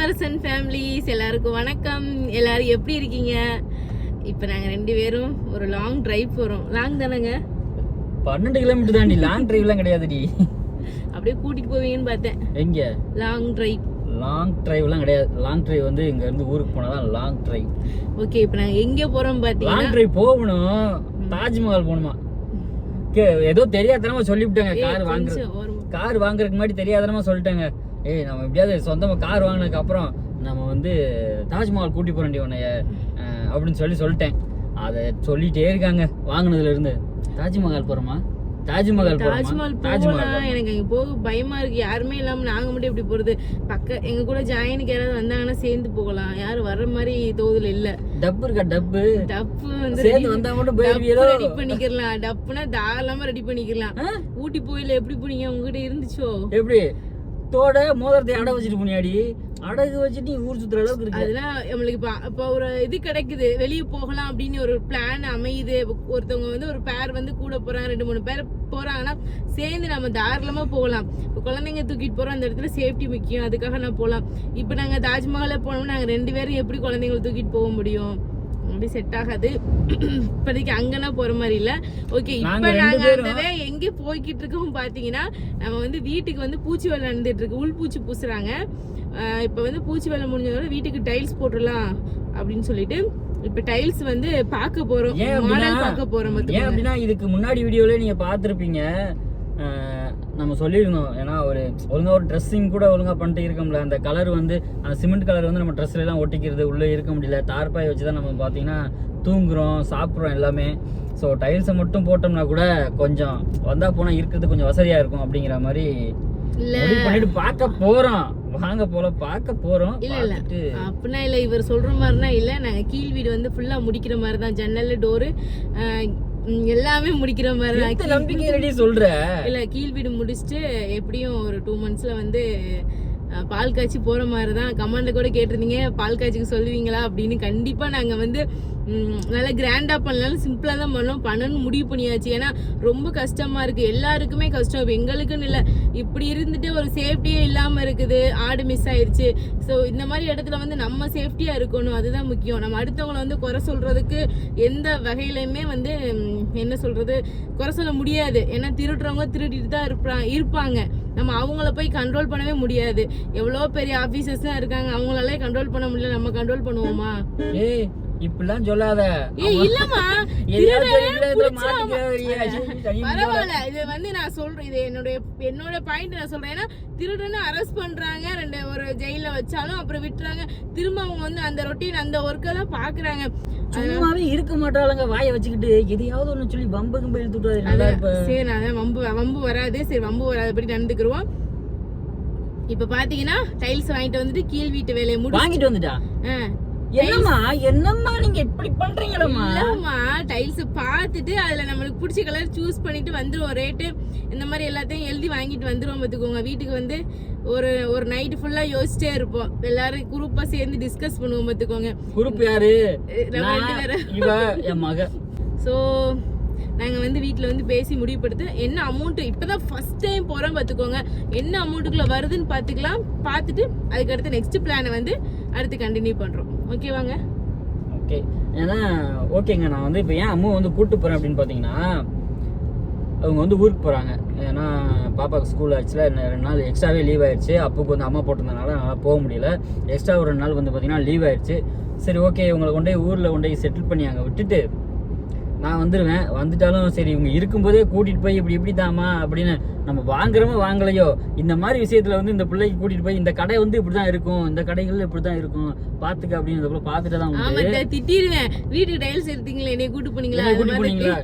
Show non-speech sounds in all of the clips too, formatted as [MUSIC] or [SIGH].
இளவரசன் ஃபேமிலிஸ் எல்லாருக்கும் வணக்கம். எல்லாரும் எப்படி இருக்கீங்க? இப்போ நாங்கள் ரெண்டு பேரும் ஒரு லாங் டிரைவ் போகிறோம் லாங் தானேங்க? பன்னெண்டு கிலோமீட்டர் தாண்டி. லாங் டிரைவ்லாம் கிடையாதுடி. அப்படியே கூட்டிட்டு போவீங்கன்னு பார்த்தேன். எங்க? லாங் டிரைவ் லாங் டிரைவ்லாம் கிடையாது. லாங் டிரைவ் வந்து இங்க இருந்து ஊருக்கு போனா தான் லாங் டிரைவ் ஓகே இப்போ நாங்கள் எங்கே போகிறோம் லாங் பார்த்தீங்கன்னா டிரைவ் போகணும். தாஜ்மஹால் போகணுமா? ஏதோ தெரியாதனமா சொல்லிவிட்டாங்க. கார் வாங்குற கார் வாங்குறதுக்கு முன்னாடி தெரியாதனமா சொல்லிட்டாங்க. ஏய் நம்ம எப்படியாவது சொந்தமா கார் வாங்கினதுக்கு அப்புறம் நம்ம வந்து தாஜ்மஹால் கூட்டி போக வேண்டிய உன்னைய அப்படின்னு சொல்லி சொல்லிட்டேன். அதை சொல்லிட்டே இருக்காங்க வாங்கினதுல இருந்து. தாஜ்மஹால் போறோமா? தாஜ்மஹால் தாஜ்மஹால் தாஜ்மஹால் எனக்கு அங்கே போக பயமா இருக்கு. யாருமே இல்லாம நாங்க மட்டும் எப்படி போறது? பக்க எங்க கூட ஜாயினுக்கு யாராவது வந்தாங்கன்னா சேர்ந்து போகலாம். யாரும் வர்ற மாதிரி தோதுல இல்ல. டப்பு இருக்கா டப்பு? டப்பு வந்து சேர்ந்து ready- வந்தா மட்டும் ரெடி பண்ணிக்கலாம். டப்புனா தாராளமா ரெடி பண்ணிக்கலாம்? ஊட்டி போயில எப்படி போனீங்க? உங்ககிட்ட இருந்துச்சோ? எப்படி? தோட மோதிரத்தை அடை வச்சுட்டு முன்னாடி அடகு வச்சுட்டு நீ ஊர் சுத்துற அளவுக்கு இருக்கு அதெல்லாம் நம்மளுக்கு இப்போ இப்போ ஒரு இது கிடைக்குது. வெளியே போகலாம் அப்படின்னு ஒரு பிளான் அமையுது. ஒருத்தவங்க வந்து ஒரு பேர் வந்து கூட போறாங்க ரெண்டு மூணு பேர் போறாங்கன்னா சேர்ந்து நம்ம தாராளமா போகலாம். இப்போ குழந்தைங்க தூக்கிட்டு போறோம் அந்த இடத்துல சேஃப்டி முக்கியம். அதுக்காக நான் போகலாம் இப்போ நாங்க தாஜ்மஹால போனோம்னா நாங்க ரெண்டு பேரும் எப்படி குழந்தைங்களை தூக்கிட்டு போக முடியும்? அப்படி செட் ஆகாது. இப்போதைக்கு அங்கன்னா போற மாதிரி இல்ல. ஓகே இப்போ நாங்க ரெண்டு நாங்க பேரும் அந்த வே எங்க போய்கிட்டு இருக்கோம் பாத்தீங்கன்னா நம்ம வந்து வீட்டுக்கு வந்து பூச்சி வேலை நடந்துட்டு இருக்கு. உள் பூச்சி பூசுறாங்க. இப்ப வந்து பூச்சி வேலை முடிஞ்சதோட வீட்டுக்கு டைல்ஸ் போட்டுடலாம் அப்படின்னு சொல்லிட்டு இப்ப டைல்ஸ் வந்து பார்க்க போறோம். மாடல் பார்க்க போறோம் ஏன். அப்படின்னா இதுக்கு முன்னாடி வீடியோல நீங்க பார்த்திருப்பீங்க. அஹ், நம்ம சொல்லியிருந்தோம். ஏன்னா ஒரு ஒழுங்கா ஒரு ட்ரெஸ்ஸிங் கூட ஒழுங்கா பண்ணிட்டு இருக்க முடியல அந்த கலர் வந்து அந்த சிமெண்ட் கலர் வந்து நம்ம ட்ரெஸ்ல எல்லாம் ஒட்டிக்கிறது உள்ள இருக்க முடியல. தார்பாய் வச்சு தான் நம்ம பார்த்தீங்கன்னா தூங்குறோம் சாப்பிட்றோம் எல்லாமே. ஸோ டைல்ஸை மட்டும் போட்டோம்னா கூட கொஞ்சம் வந்தா போனா இருக்கிறது கொஞ்சம் வசதியா இருக்கும் அப்படிங்கிற மாதிரி பண்ணிட்டு பார்க்க போறோம். வாங்க போல பார்க்க போறோம். இல்ல, இல்ல. அப்படின்னா இல்ல இவர் சொல்ற மாதிரினா இல்ல. நாங்க கீழ் வீடு வந்து ஃபுல்லா முடிக்கிற மாதிரி தான் ஜன்னல் டோரு எல்லாமே முடிக்கிற மாதிரி தான். நம்பிக்கை சொல்ற? இல்ல கீழ் வீடு முடிச்சுட்டு எப்படியும் ஒரு டூ மந்த்ஸ்ல வந்து பால் காய்ச்சி போகிற மாதிரி தான் கமெண்டில் கூட கேட்டிருந்தீங்க. பால் காய்ச்சிக்கு சொல்லுவீங்களா அப்படின்னு கண்டிப்பாக நாங்கள் வந்து நல்லா கிராண்டாக பண்ணலாம் சிம்பிளாக தான் பண்ணோம். பண்ணணும்னு முடிவு பண்ணியாச்சு. ஏன்னா ரொம்ப கஷ்டமாக இருக்குது எல்லாருக்குமே கஷ்டம். எங்களுக்குன்னு இல்லை. இப்படி இருந்துட்டு ஒரு சேஃப்டியே இல்லாமல் இருக்குது. ஆடு மிஸ் ஆயிடுச்சு ஸோ இந்த மாதிரி இடத்துல வந்து நம்ம சேஃப்டியாக இருக்கணும். அதுதான் முக்கியம். நம்ம அடுத்தவங்களை வந்து குறை சொல்கிறதுக்கு எந்த வகையிலையுமே வந்து என்ன சொல்கிறது குறை சொல்ல முடியாது. ஏன்னா திருடுறவங்க திருடிட்டு தான் இருப்பா இருப்பாங்க. நம்ம அவங்கள போய் கண்ட்ரோல் பண்ணவே முடியாது. எவ்வளோ பெரிய ஆஃபீஸர்ஸ் தான் இருக்காங்க. அவங்களாலே கண்ட்ரோல் பண்ண முடியல. நம்ம கண்ட்ரோல் பண்ணுவோமா? ஏய் இப்படிலாம் சொல்லாத. இல்லம்மா. பரவாயில்ல. இது வந்து நான் சொல்றேன். இது என்னுடைய என்னோட பாயிண்ட் நான் சொல்றேன். ஏன்னா திருடனை அரெஸ்ட் பண்றாங்க. ரெண்டு ஒரு ஜெயில வச்சாலும் அப்புறம் விட்டுறாங்க. திரும்ப அவங்க வந்து அந்த ரொட்டீன் அந்த ஒர்க்கை தான் பாக்குறாங்க சும்மாவே இருக்க மாட்டாளுங்க வாயை வச்சுக்கிட்டு எதையாவது ஒண்ணு சொல்லி பம்பு கம்பு இழுத்து விட்டுறாரு நல்லா இருப்ப சரி அதான் வம்பு வம்பு வராது சரி வம்பு வராதபடி நடந்துக்கிருவோம். இப்ப பாத்தீங்கன்னா டைல்ஸ் வாங்கிட்டு வந்துட்டு கீழ் வீட்டு வேலையை முடி வாங்கிட்டு வந்துட்டா? என்னம்மா என்னம்மா நீங்க இப்படி பண்றீங்களம்மா? டைல்ஸ் பார்த்துட்டு அதுல நம்மளுக்கு பிடிச்ச கலர் சூஸ் பண்ணிட்டு வந்துருவோம். ரேட்டு இந்த மாதிரி எல்லாத்தையும் எழுதி வாங்கிட்டு வந்துருவோம் பார்த்துக்கோங்க. வீட்டுக்கு வந்து ஒரு ஒரு நைட் ஃபுல்லா யோசிச்சிட்டே இருப்போம். எல்லாரும் குரூப்பா சேர்ந்து டிஸ்கஸ் பண்ணுவோம் பார்த்துக்கோங்க. குரூப் யாரு? என் மக. ஸோ நாங்கள் வந்து வீட்டில் வந்து பேசி முடிவுபடுத்து என்ன அமௌண்ட்டு இப்போ தான் ஃபஸ்ட் டைம் போகிறோம் பார்த்துக்கோங்க. என்ன அமௌண்ட்டுக்குள்ளே வருதுன்னு பார்த்துக்கலாம். பார்த்துட்டு அதுக்கடுத்து நெக்ஸ்ட் பிளானை வந்து அடுத்து கண்டினியூ பண்ணுறோம் ஓகேவாங்க ஓகே ஏன்னா ஓகேங்க நான் வந்து இப்போ ஏன் அம்மா வந்து கூட்டு போறேன் அப்படின்னு பார்த்தீங்கன்னா அவங்க வந்து ஊருக்கு போகிறாங்க ஏன்னா பாப்பாவுக்கு ஸ்கூல் ஆச்சுல இன்னும் ரெண்டு நாள் எக்ஸ்ட்ராவே லீவ் ஆயிடுச்சு அப்போக்கு வந்து அம்மா போட்டிருந்தனால என்னால் போக முடியல. எக்ஸ்ட்ரா ஒரு ரெண்டு நாள் வந்து பார்த்தீங்கன்னா லீவ் ஆயிடுச்சு சரி ஓகே இவங்களை கொண்டு போய் ஊரில் கொண்டு போய் செட்டில் பண்ணி அங்கே விட்டுட்டு நான் வந்துடுவேன் வந்துட்டாலும் சரி இவங்க இருக்கும்போதே கூட்டிகிட்டு போய் இப்படி இப்படி தாமா அப்படின்னு நம்ம வாங்குறோமோ வாங்கலையோ இந்த மாதிரி விஷயத்தில் வந்து இந்த பிள்ளைக்கு கூட்டிகிட்டு போய் இந்த கடை வந்து இப்படி தான் இருக்கும் இந்த கடைகள் இப்படி தான் இருக்கும் பார்த்துக்க அப்படின்னு பிள்ளை பார்த்துட்டு தான் உண்டு. திட்டிடுவேன். வீட்டுக்கு டைல்ஸ் எடுத்தீங்களா என்னை கூட்டு போனீங்களா? கூட்டி போனீங்களா?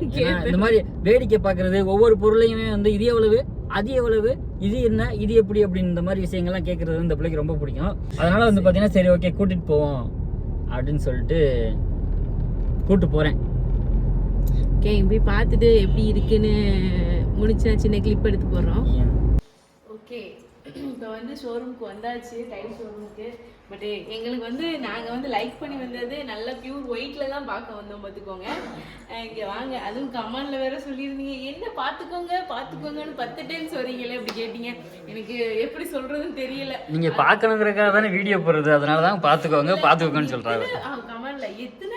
இந்த மாதிரி வேடிக்கை பார்க்கறது ஒவ்வொரு பொருளையுமே வந்து இது எவ்வளவு அது எவ்வளவு இது என்ன இது எப்படி அப்படின்னு இந்த மாதிரி விஷயங்கள்லாம் கேட்கறது இந்த பிள்ளைக்கு ரொம்ப பிடிக்கும். அதனால வந்து பார்த்தீங்கன்னா சரி ஓகே கூட்டிட்டு போவோம் அப்படின்னு சொல்லிட்டு கூட்டு போறேன். ஓகே போய் பார்த்துட்டு எப்படி இருக்குன்னு முடிச்சா சின்ன கிளிப் எடுத்து போடுறோம். ஓகே இப்போ வந்து ஷோரூமுக்கு வந்தாச்சு டைல் ஷோரூமுக்கு பட் எங்களுக்கு வந்து நாங்கள் வந்து லைக் பண்ணி வந்தது நல்ல பியூர் ஒயிட்ல தான் பார்க்க வந்தோம் பார்த்துக்கோங்க. இங்க வாங்க அதுவும் கமெண்ட்ல வேற சொல்லியிருந்தீங்க. என்ன பார்த்துக்கோங்க பார்த்துக்கோங்கன்னு பத்து டைம் சொல்றீங்களே அப்படி கேட்டீங்க. எனக்கு எப்படி சொல்றதுன்னு தெரியல. நீங்க பார்க்கணுங்கிறக்காக தானே வீடியோ போடுறது. அதனால தான் பார்த்துக்கோங்க பார்த்துக்கோங்கன்னு சொல்றாங்க. கமெண்ட்ல எத்தனை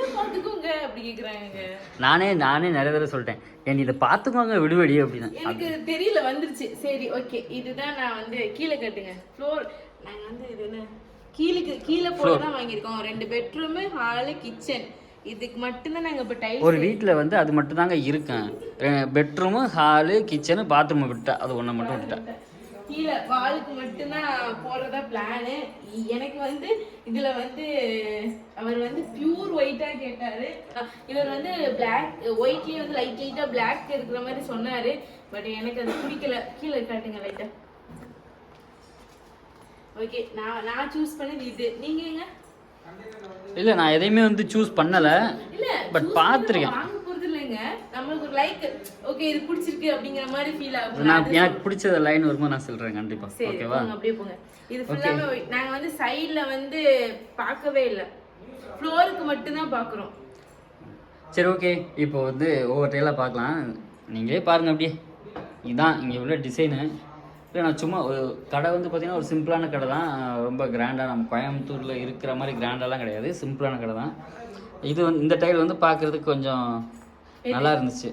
அப்படி கேக்குறாங்க நானே நானே நிறைய தடவை சொல்லிட்டேன். ஏன் இதை பார்த்துக்கோங்க விடுவடி அப்படின்னு. எனக்கு தெரியல வந்துருச்சு. சரி ஓகே இதுதான் நான் வந்து கீழே கட்டுங்க. ஃப்ளோர் நாங்க வந்து இது என்ன? கீழுக்கு கீழே போல தான் வாங்கியிருக்கோம். ரெண்டு பெட்ரூமு ஹாலு கிச்சன் இதுக்கு மட்டும்தான் நாங்க இப்ப டைல் ஒரு வீட்டில் வந்து அது மட்டும் தாங்க இருக்கேன் பெட்ரூமு ஹாலு கிச்சனு பாத்ரூம் விட்டா அது ஒன்று மட்டும் விட்டுட்டேன் கீழே வாலுக்கு மட்டும்தான் போடுறதா பிளானு எனக்கு வந்து இதுல வந்து அவர் வந்து பியூர் ஒயிட்டா கேட்டாரு. இவர் வந்து பிளாக் ஒயிட்லயே வந்து லைட் லைட்டா பிளாக் இருக்கிற மாதிரி சொன்னாரு. பட் எனக்கு அது பிடிக்கல. கீழே காட்டுங்க லைட்டா ஓகே நான் நான் சூஸ் பண்ணது இது. நீங்க எங்க? இல்லை நான் எதையுமே வந்து சூஸ் பண்ணலை. choose பார்த்திருக்கேன். வாங்க போறது இல்லைங்க ஒரு லைக் ஓகே இது பிடிச்சிருக்கு அப்படிங்கிற மாதிரி ஃபீல் ஆகும். நான் எனக்கு பிடிச்ச லைன் வரும்போது நான் சொல்கிறேன் கண்டிப்பாக சரி ஓகேவா அப்படியே போங்க. இது white. நாங்க வந்து சைடுல வந்து பார்க்கவே இல்லை. ஃப்ளோருக்கு மட்டும் தான் பார்க்குறோம். சரி ஓகே இப்போ வந்து ஒவ்வொரு டைலாக பார்க்கலாம். நீங்களே பாருங்க அப்படியே. இதான் இங்கே உள்ள டிசைனு இல்லை நான் சும்மா ஒரு கடை வந்து பார்த்தீங்கன்னா ஒரு சிம்பிளான கடை தான். ரொம்ப கிராண்டாக நம்ம கோயம்புத்தூரில் இருக்கிற மாதிரி கிராண்டாலாம் கிடையாது. சிம்பிளான கடை தான். இது வந்து இந்த டைல் வந்து பார்க்குறதுக்கு கொஞ்சம் நல்லா இருந்துச்சு.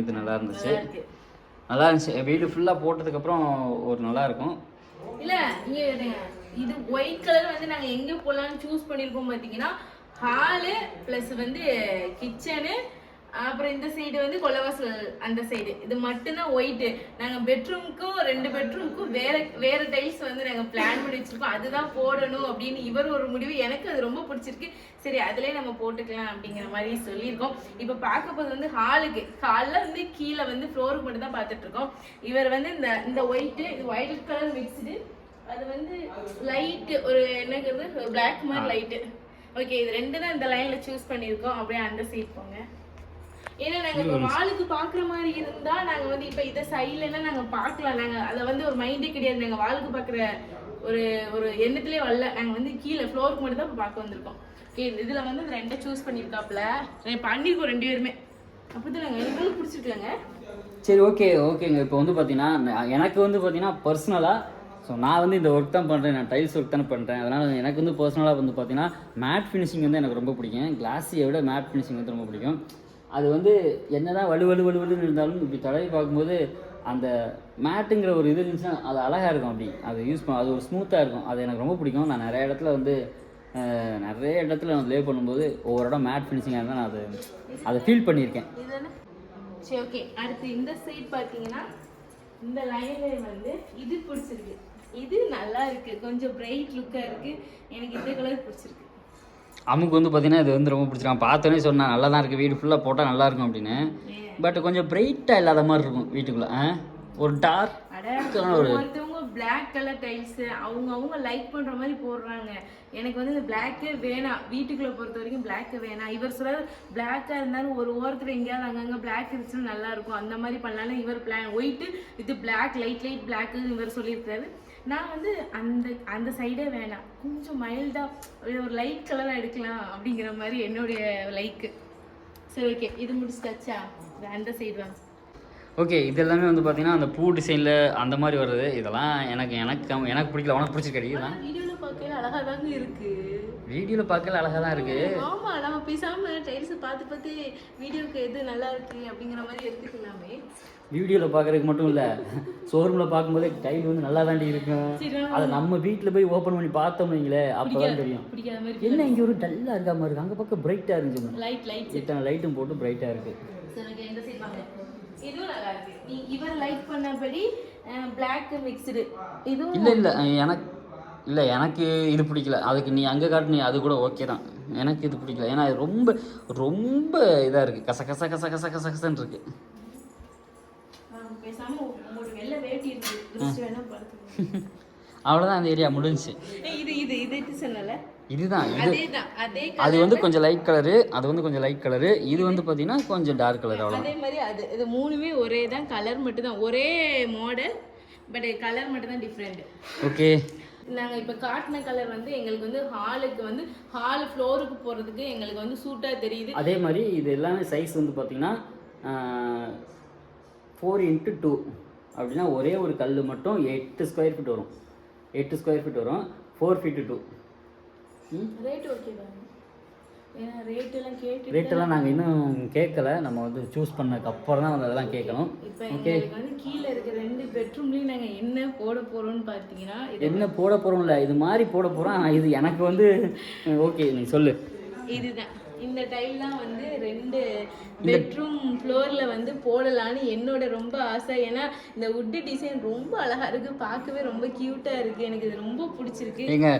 இது நல்லா இருந்துச்சு. நல்லா இருந்துச்சு. வீடு ஃபுல்லாக போட்டதுக்கப்புறம் ஒரு நல்லா இருக்கும். இல்ல. இது ஒயிட் கலர் வந்து நாங்க எங்க போலாம்னு சூஸ் பண்ணிருக்கோம் பாத்தீங்கன்னா ஹாலு பிளஸ் வந்து கிச்சனு அப்புறம் இந்த சைடு வந்து கொலவாசல் அந்த சைடு இது மட்டும்தான் ஒயிட் நாங்க பெட்ரூமுக்கும் ரெண்டு பெட்ரூமுக்கும் வேற வேற டைல்ஸ் வந்து நாங்க பிளான் பண்ணி வச்சிருக்கோம். அதுதான் போடணும் அப்படின்னு இவர் ஒரு முடிவு. எனக்கு அது ரொம்ப பிடிச்சிருக்கு. சரி அதுலயே நம்ம போட்டுக்கலாம் அப்படிங்கிற மாதிரி சொல்லியிருக்கோம். இப்போ பார்க்க போது வந்து ஹாலுக்கு ஹாலில் வந்து கீழே வந்து ஃப்ளோருக்கு மட்டும் தான் பார்த்துட்டு இருக்கோம். இவர் வந்து இந்த இந்த ஒயிட்டு இது ஒயிட் கலர் மிக்ஸ்டு அது வந்து லைட் ஒரு என்னங்கிறது பிளாக் மாதிரி லைட்டு ஓகே இது ரெண்டு தான் இந்த லைன்ல சூஸ் பண்ணியிருக்கோம். அப்படியே அந்த சைட் போங்க. ஏன்னா நாங்க இப்போ வாளுக்கு பாக்குற மாதிரி இருந்தா நாங்க வந்து இப்ப இத சைட்லன்னா நாங்க பார்க்கலாம் நாங்க அதை வந்து ஒரு மைண்டே கிடையாது. நாங்க வாளுக்கு பாக்குற ஒரு ஒரு எண்ணத்திலே வரல. நாங்க வந்து கீழே ஃப்ளோருக்கு மட்டும் தான் பார்க்க வந்திருக்கோம். ஓகே இதுல வந்து ரெண்டை சூஸ் பண்ணியிருக்காப்ல பண்ணியிருக்கோம் ரெண்டு பேருமே. அப்படிதான் நாங்க எங்களுக்கு பிடிச்சிருக்காங்க. சரி ஓகே ஓகேங்க இப்போ வந்து பார்த்தீங்கன்னா எனக்கு வந்து பார்த்தீங்கன்னா பர்சனலாக ஸோ நான் வந்து இந்த ஒர்க் தான் பண்ணுறேன் நான் டைல்ஸ் ஒர்க் தானே பண்ணுறேன் அதனால் எனக்கு வந்து பர்சனலாக வந்து பார்த்தீங்கன்னா மேட் ஃபினிஷிங் வந்து எனக்கு ரொம்ப பிடிக்கும். கிளாஸியை விட மேட் ஃபினிஷிங் வந்து ரொம்ப பிடிக்கும். அது வந்து என்னதான் வலு வலு வலு வலுன்னு இருந்தாலும் இப்படி தடவி பார்க்கும்போது அந்த மேட்டுங்கிற ஒரு இது இருந்துச்சுன்னா அது அழகாக இருக்கும் அப்படி. அது யூஸ் பண்ண அது ஒரு ஸ்மூத்தாக இருக்கும். அது எனக்கு ரொம்ப பிடிக்கும். நான் நிறைய இடத்துல வந்து நிறைய இடத்துல நான் ப்ளே பண்ணும்போது ஒவ்வொரு இடம் மேட் ஃபினிஷிங்காக இருந்தால் நான் அது அதை ஃபீல் பண்ணியிருக்கேன். சரி ஓகே அடுத்து இந்த சைட் பார்த்தீங்கன்னா இந்த லைன்ல வந்து இது பிடிச்சிருக்கு. இது நல்லா இருக்குது கொஞ்சம் பிரைட் லுக்காக இருக்குது எனக்கு இந்த கலர் பிடிச்சிருக்கு. அம்முக்கு வந்து பார்த்தீங்கன்னா இது வந்து ரொம்ப பிடிச்சிருக்கான் பார்த்தோன்னே சொன்னேன் நல்லா தான் இருக்குது வீடு ஃபுல்லாக போட்டால் நல்லா இருக்கும் அப்படின்னு. பட் கொஞ்சம் பிரைட்டாக இல்லாத மாதிரி இருக்கும் வீட்டுக்குள்ளே. ஒரு டார்க் அட ஒருத்தவங்க Black கலர் டைல்ஸ் அவங்க அவங்க லைக் பண்ற மாதிரி போடுறாங்க. எனக்கு வந்து இந்த பிளாக்கே வேணாம். வீட்டுக்குள்ள பொறுத்த வரைக்கும் பிளாக் வேணாம். இவர் சொல்றாரு பிளாக்கா இருந்தாலும் ஒரு ஓரத்துல எங்கேயாவது அங்கங்க பிளாக் இருந்துச்சுன்னா நல்லா இருக்கும். அந்த மாதிரி பண்ணலாம்னு இவர் பிளான் ஒயிட் இது Black லைட் லைட் பிளாக் இவர் சொல்லியிருக்காரு நான் வந்து அந்த அந்த சைடே வேணாம். கொஞ்சம் மைல்டா ஒரு லைட் கலரா எடுக்கலாம் அப்படிங்கிற மாதிரி என்னுடைய லைக்கு சரி ஓகே இது முடிச்சிட்டாச்சா? அந்த சைடு வாங்க ஓகே இது எல்லாமே வந்து பார்த்தீங்கன்னா அந்த பூ டிசைனில் அந்த மாதிரி வருது இதெல்லாம் எனக்கு எனக்கு எனக்கு பிடிக்கல. உனக்கு பிடிச்சிருக்கடி இதெல்லாம்? பார்க்கல அழகா தாங்க இருக்கு. வீடியோவில் பார்க்கல அழகாக தான் இருக்குது ஆமா நம்ம பேசாம டைல்ஸ் பார்த்து பார்த்து வீடியோக்கு எது நல்லா இருக்கு அப்படிங்கிற மாதிரி எடுத்துக்கலாமே. வீடியோவில் பார்க்குறதுக்கு மட்டும் இல்லை ஷோரூமில் பார்க்கும்போதே டைல் வந்து நல்லா தாண்டி இருக்கும் அதை நம்ம வீட்டில் போய் ஓப்பன் பண்ணி பார்த்தோம் வைங்களேன் அப்போ தான் தெரியும். மாதிரி என்ன இங்கே ஒரு டல்லாக இருக்காம இருக்கு அங்கே பக்கம் பிரைட்டாக இருந்துச்சு லைட் லைட் இத்தனை லைட்டும் போட்டு சைடு வாங்க. இதுவும் நல்லா இருக்கு. இவர் லைக் பண்ணபடி பிளாக் மிக்ஸ்டு இதுவும் இல்லை இல்லை எனக்கு இல்லை எனக்கு இது பிடிக்கல. அதுக்கு நீ அங்கே காட்டு நீ அது கூட ஓகே தான். எனக்கு இது பிடிக்கல. ஏன்னா இது ரொம்ப ரொம்ப இதாக இருக்குது கச கச கச கச கச கசன்னு இருக்கு. அவ்வளோதான் அந்த ஏரியா சொன்னல? இதுதான் இது அது வந்து கொஞ்சம் லைட் கலரு அது வந்து கொஞ்சம் லைட் கலரு இது வந்து பார்த்தீங்கன்னா கொஞ்சம் டார்க் கலர் அவ்வளோ அதே மாதிரி அது இது மூணுமே ஒரே தான் கலர் மட்டும் தான் ஒரே மாடல் பட் கலர் மட்டும் தான் டிஃப்ரெண்ட் ஓகே நாங்க இப்ப காட்டின கலர் வந்து எங்களுக்கு வந்து ஹாலுக்கு வந்து ஹால் ஃப்ளோருக்கு போறதுக்கு எங்களுக்கு வந்து சூட்டா தெரியுது. அதே மாதிரி இது எல்லாமே சைஸ் வந்து பார்த்தீங்கன்னா ஃபோர் இன்ட்டு டூ அப்படின்னா ஒரே ஒரு கல் மட்டும் எட்டு ஸ்கொயர் ஃபீட் வரும். எட்டு ஸ்கொயர் ஃபீட் வரும். Four feet two rate okay தான் ஏன்னா ரேட் எல்லாம் கேட்டு ரேட்டெல்லாம் நாங்கள் இன்னும் கேட்கல. நம்ம வந்து சூஸ் பண்ணதுக்கு அப்புறம் தான் அதெல்லாம் கேட்கணும். இப்போ எங்களுக்கு வந்து கீழே இருக்க ரெண்டு பெட்ரூம்லயும் நாங்க என்ன போட போறோம்னு பார்த்தீங்கன்னா இது என்ன போட போகிறோம்ல இது மாதிரி போட போகிறோம் இது எனக்கு வந்து ஓகே நீ சொல்லு. இதுதான். இந்த டைல் தான் வந்து ரெண்டு பெட்ரூம் ஃப்ளோர்ல வந்து போடலான்னு என்னோட ரொம்ப ஆசை. ஏன்னா இந்த வுட் டிசைன் ரொம்ப அழகா இருக்கு. பார்க்கவே ரொம்ப கியூட்டா இருக்கு. எனக்கு இது ரொம்ப பிடிச்சிருக்கு. ஏங்க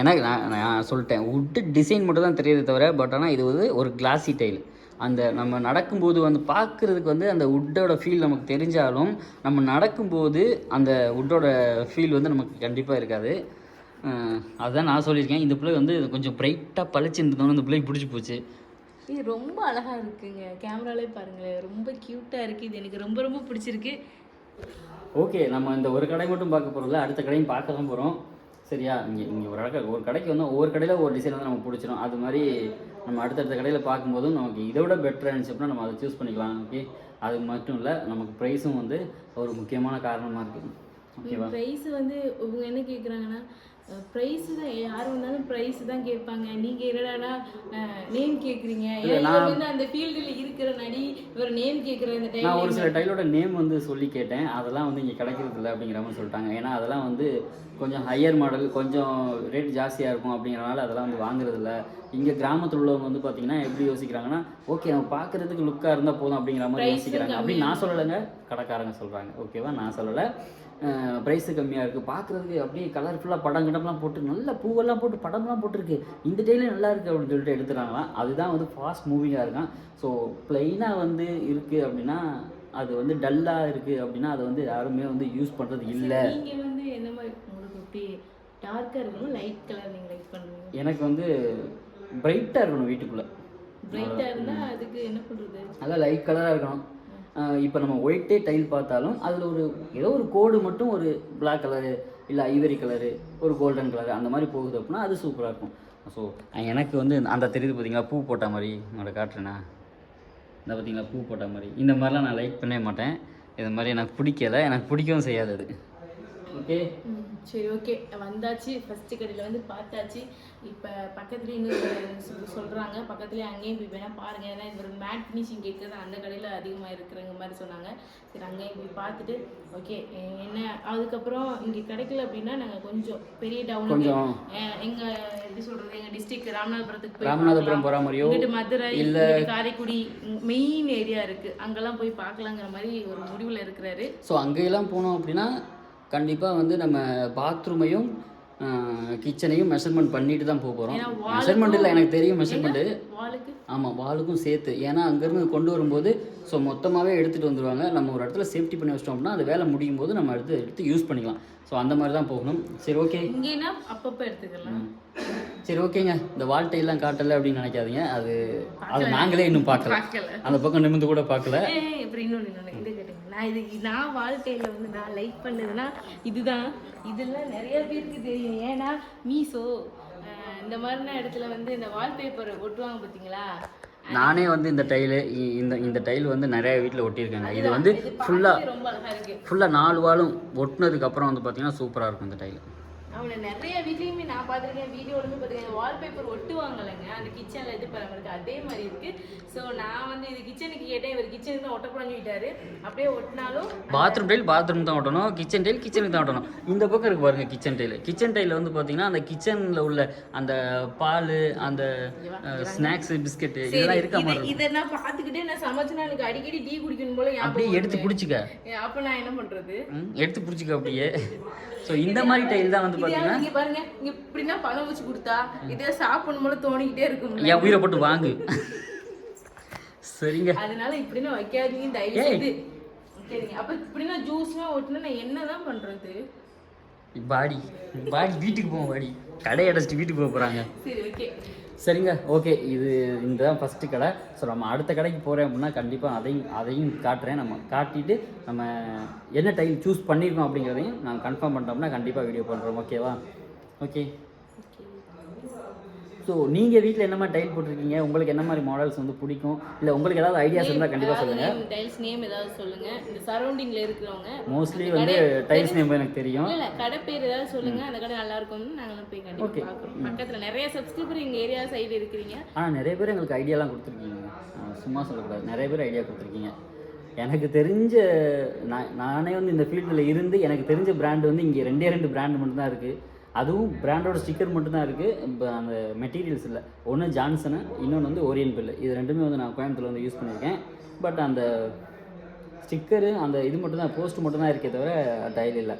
எனக்கு நான் நான் சொல்லிட்டேன். வுட்டு டிசைன் மட்டும் தான் தெரியுது தவிர பட் ஆனால் இது வந்து ஒரு கிளாசி டைல் அந்த நம்ம நடக்கும்போது வந்து பார்க்குறதுக்கு வந்து அந்த வுட்டோட ஃபீல் நமக்கு தெரிஞ்சாலும் நம்ம நடக்கும்போது அந்த வுட்டோட ஃபீல் வந்து நமக்கு கண்டிப்பாக இருக்காது. அதுதான் நான் சொல்லியிருக்கேன். இந்த பிள்ளை வந்து கொஞ்சம் பிரைட்டாக பளிச்சுருந்தோன்னு இந்த பிள்ளைக்கு பிடிச்சி போச்சு. இது ரொம்ப அழகா இருக்குங்க. கேமராலே பாருங்களேன். ரொம்ப கியூட்டா இருக்கு. இது எனக்கு ரொம்ப ரொம்ப பிடிச்சிருக்கு. ஓகே நம்ம இந்த ஒரு கடை மட்டும் பார்க்க போகிறோம்ல அடுத்த கடையும் பார்க்க தான் போகிறோம் சரியா? இங்கே இங்கே ஒரு கடை ஒரு கடைக்கு வந்து ஒவ்வொரு கடையில் ஒரு டிசைன் வந்து நமக்கு பிடிச்சிரும். அது மாதிரி நம்ம அடுத்தடுத்த கடையில் பார்க்கும்போதும் நமக்கு இதை விட பெட்டராக இருந்துச்சு அப்படின்னா நம்ம அதை சூஸ் பண்ணிக்கலாம். ஓகே அது மட்டும் இல்லை நமக்கு ப்ரைஸும் வந்து ஒரு முக்கியமான காரணமாக இருக்குது ஓகேவா ப்ரைஸ் வந்து இவங்க என்ன கேட்குறாங்கன்னா ப்ரைஸ் தான் யார் வந்தாலும் ப்ரைஸ் தான் கேட்பாங்க. நீங்க என்னடானா நேம் கேட்குறீங்க வந்து அந்த ஃபீல்டில் இருக்கிற நடி இவர் நேம் கேட்குற இந்த டைம் நான் ஒரு சில டைலோட நேம் வந்து சொல்லி கேட்டேன். அதெல்லாம் வந்து இங்கே கிடைக்கிறது இல்லை அப்படிங்கிற மாதிரி சொல்லிட்டாங்க. ஏன்னா அதெல்லாம் வந்து கொஞ்சம் ஹையர் மாடல் கொஞ்சம் ரேட் ஜாஸ்தியாக இருக்கும் அப்படிங்கிறனால அதெல்லாம் வந்து வாங்குறது இல்லை. இங்கே கிராமத்தில் உள்ளவங்க வந்து பார்த்தீங்கன்னா எப்படி யோசிக்கிறாங்கன்னா ஓகே நம்ம பார்க்குறதுக்கு லுக்காக இருந்தால் போதும் அப்படிங்கிற மாதிரி யோசிக்கிறாங்க. அப்படின்னு நான் சொல்லலைங்க. கடைக்காரங்க சொல்கிறாங்க ஓகேவா? நான் சொல்லலை. ப்ரைஸு கம்மியாக இருக்குது பார்க்குறதுக்கு அப்படியே கலர்ஃபுல்லாக படம் கிடம்லாம் போட்டு நல்ல பூவெல்லாம் போட்டு படம்லாம் போட்டிருக்கு. இந்த டைலே நல்லா இருக்குது அப்படின்னு சொல்லிட்டு எடுத்துட்டாங்களாம். அதுதான் வந்து ஃபாஸ்ட் மூவிங்காக இருக்கான். ஸோ ப்ளைனாக வந்து இருக்குது அப்படின்னா அது வந்து டல்லாக இருக்குது அப்படின்னா அதை வந்து யாருமே வந்து யூஸ் பண்ணுறது இல்லை. வந்து என்ன மாதிரி உங்களுக்கு எப்படி டார்க்காக இருக்கணும் லைட் கலர் நீங்க லைக் பண்ணுவீங்க எனக்கு வந்து பிரைட்டாக இருக்கணும் வீட்டுக்குள்ளே. பிரைட்டா இருந்தா அதுக்கு என்ன பண்றது? நல்லா லைட் கலராக இருக்கணும். இப்போ நம்ம ஒயிட்டே டைல் பார்த்தாலும் அதில் ஒரு ஏதோ ஒரு கோடு மட்டும் ஒரு Black கலரு இல்லை ஐவரி கலரு ஒரு கோல்டன் கலரு அந்த மாதிரி போகுது அப்படின்னா அது சூப்பராக இருக்கும். ஸோ எனக்கு வந்து அந்த தெரியுது பார்த்தீங்களா பூ போட்ட மாதிரி. உங்களோட காட்டுறேன்னா இந்த பார்த்தீங்களா பூ போட்ட மாதிரி. இந்த மாதிரிலாம் நான் லைக் பண்ணவே மாட்டேன். இது மாதிரி எனக்கு பிடிக்கல. எனக்கு பிடிக்கவும் செய்யாது அது. ஓகே சரி ஓகே வந்தாச்சு. ஃபர்ஸ்ட் கடையில் வந்து பார்த்தாச்சு. இப்போ பக்கத்துலேயே இன்னும் சொல்கிறாங்க பக்கத்துலேயே அங்கேயும் போய் வேணால் பாருங்க. ஏன்னா இது ஒரு மேட் ஃபினிஷிங் கேட்குறது அந்த கடையில் அதிகமாக இருக்கிறங்க மாதிரி சொன்னாங்க. சரி அங்கேயும் போய் பார்த்துட்டு ஓகே என்ன? அதுக்கப்புறம் இங்கே கிடைக்கல அப்படின்னா நாங்கள் கொஞ்சம் பெரிய டவுன் எங்கள் எப்படி சொல்கிறது எங்கள் டிஸ்ட்ரிக்ட் ராமநாதபுரத்துக்கு போய் ராமநாதபுரம் போகிற மாதிரியோ இங்கிட்டு மதுரை இல்ல காரைக்குடி மெயின் ஏரியா இருக்குது அங்கெல்லாம் போய் பார்க்கலாங்கிற மாதிரி ஒரு முடிவில் இருக்கிறாரு. ஸோ அங்கெல்லாம் போனோம் அப்படின்னா கண்டிப்பாக வந்து நம்ம பாத்ரூமையும் கிச்சனையும் மெஷர்மெண்ட் பண்ணிட்டு தான் போக போகிறோம் மெஷர்மெண்ட் இல்லை எனக்கு தெரியும் மெஷர்மெண்ட்டு ஆமாம் வாளுக்கும் சேர்த்து. ஏன்னா அங்கேருந்து கொண்டு வரும்போது ஸோ மொத்தமாகவே எடுத்துகிட்டு வந்துடுவாங்க நம்ம ஒரு இடத்துல சேஃப்டி பண்ணி வச்சிட்டோம் அப்படின்னா அது வேலை முடியும் போது நம்ம எடுத்து எடுத்து யூஸ் பண்ணிக்கலாம். ஸோ அந்த மாதிரி தான் போகணும். சரி ஓகே அப்பப்போ எடுத்துக்கலாம். சரி ஓகேங்க இந்த வாழ்க்கையெல்லாம் காட்டலை அப்படின்னு நினைக்காதீங்க. அது அது நாங்களே இன்னும் பார்க்கல. பார்க்கல. அந்த பக்கம் நிமிந்து கூட பார்க்கல. நான் இது நான் வாழ்க்கையில் வந்து நான் லைக் பண்ணதுன்னா இதுதான். இதெல்லாம் நிறைய பேருக்கு தெரியும். ஏன்னா அஹ், இந்த மாதிரின இடத்துல வந்து இந்த வால்பேப்பர் ஒட்டுவாங்க பார்த்தீங்களா நானே வந்து இந்த டைலு இந்த இந்த டைல் வந்து நிறைய வீட்டில் ஒட்டியிருக்காங்க. இது வந்து ஃபுல்லாக ஃபுல்லாக நாலு வாலும் ஒட்டினதுக்கு அப்புறம் வந்து பார்த்தீங்கன்னா சூப்பராக இருக்கும் இந்த டைல் அவனை நிறைய வீட்லேயுமே நான் பார்த்துருக்கேன். வீடியோலுமே பார்த்துருக்கேன். வால்பேப்பர் ஒட்டுவாங்கல்லங்க. அந்த கிச்சனில் இது பண்ண இருக்கு அதே மாதிரி இருக்கு. ஸோ நான் வந்து இது கிச்சனுக்கு கேட்டேன். இவர் கிச்சனுக்கு தான் ஒட்டக்கூடாதுன்னு சொல்லிட்டாரு. அப்படியே ஒட்டினாலும் பாத்ரூம் டைல் பாத்ரூம் தான் ஒட்டணும். கிச்சன் டைல் கிச்சனுக்கு தான் ஒட்டணும். இந்த பக்கம் இருக்கு பாருங்க கிச்சன் டைல் கிச்சன் டைல் வந்து பார்த்தீங்கன்னா அந்த கிச்சனில் உள்ள அந்த பால் அந்த ஸ்நாக்ஸ் பிஸ்கெட்டு இதெல்லாம் இருக்க மாதிரி. இதை நான் பார்த்துக்கிட்டே நான் சமைச்சுனா. எனக்கு அடிக்கடி டீ குடிக்கணும் போல அப்படியே எடுத்து பிடிச்சிக்க. அப்ப நான் என்ன பண்றது? ம், எடுத்து பிடிச்சிக்க அப்படியே. [LAUGHS] ஸோ இந்த மாதிரி டைல் தான் வந்து பார்த்தீங்கன்னா இங்க பாருங்க. இங்க இப்படின்னா பழம் வச்சு கொடுத்தா இதே சாப்பிடணும் போல தோணிக்கிட்டே இருக்கும் என் உயிரை போட்டு வாங்கு. சரிங்க. அதனால இப்படின்னு வைக்காதீங்க தயவு. செய்து. சரிங்க. அப்ப இப்படின்னா ஜூஸ்லாம் ஓட்டுனா நான் என்னதான் பண்றது? பாடி பாடி வீட்டுக்கு போவோம் பாடி கடை அடைச்சிட்டு வீட்டுக்கு போக போகிறாங்க சரி ஓகே சரிங்க ஓகே. இது இந்த தான் ஃபஸ்ட்டு கடை. ஸோ நம்ம அடுத்த கடைக்கு போகிறேன் அப்படின்னா கண்டிப்பாக அதையும் அதையும் காட்டுறேன். நம்ம காட்டிட்டு நம்ம என்ன டைல் சூஸ் பண்ணியிருக்கோம் அப்படிங்கிறதையும் நான் கன்ஃபார்ம் பண்ணிட்டோம்னா கண்டிப்பாக வீடியோ பண்ணுறோம் ஓகேவா ஓகே ஸோ நீங்கள் வீட்டில் என்ன மாதிரி டைல் போட்டிருக்கீங்க? உங்களுக்கு என்ன மாதிரி மாடல்ஸ் வந்து பிடிக்கும்? இல்லை உங்களுக்கு ஏதாவது ஐடியாஸ் இருந்தால் கண்டிப்பாக சொல்லுங்கள் டைல்ஸ் நேம் ஏதாவது சொல்லுங்க. இந்த சரௌண்டிங்ல இருக்கிறவங்க மோஸ்ட்லி வந்து டைல்ஸ் நேம் எனக்கு தெரியும். இல்ல கடை பேர் ஏதாவது சொல்லுங்க. அந்த கடை நல்லா இருக்கும்னு நாங்களும் போய் Okay. கண்டிப்பா பார்க்குறோம் பக்கத்துல நிறைய சப்ஸ்கிரைபர் எங்க ஏரியா சைடு இருக்கிறீங்க. ஆனால் நிறைய பேர் எங்களுக்கு ஐடியாலாம் கொடுத்துருக்கீங்க. சும்மா சொல்லக்கூடாது. நிறைய பேர் ஐடியா கொடுத்துருக்கீங்க. எனக்கு தெரிஞ்ச நான் நானே வந்து இந்த ஃபீல்டில் இருந்து எனக்கு தெரிஞ்ச பிராண்டு வந்து இங்கே ரெண்டே ரெண்டு பிராண்டு மட்டும்தான் இருக்குது அதுவும் பிராண்டோட ஸ்டிக்கர் மட்டும்தான் இருக்குது அந்த மெட்டீரியல்ஸ் இல்லை. ஒன்று ஜான்சனு இன்னொன்று வந்து ஓரியன் பில்லு இது ரெண்டுமே வந்து நான் கோயம்புத்தூர்ல வந்து யூஸ் பண்ணியிருக்கேன். பட் அந்த ஸ்டிக்கரு அந்த இது மட்டும்தான் போஸ்ட் மட்டும்தான் இருக்கே தவிர டைல் இல்லை.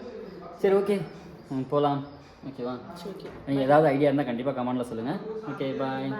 சரி ஓகே போகலாம் ஓகேவா ஓகே நீங்கள் ஏதாவது ஐடியா இருந்தால் கண்டிப்பாக கமெண்டில் சொல்லுங்கள் ஓகே பாய்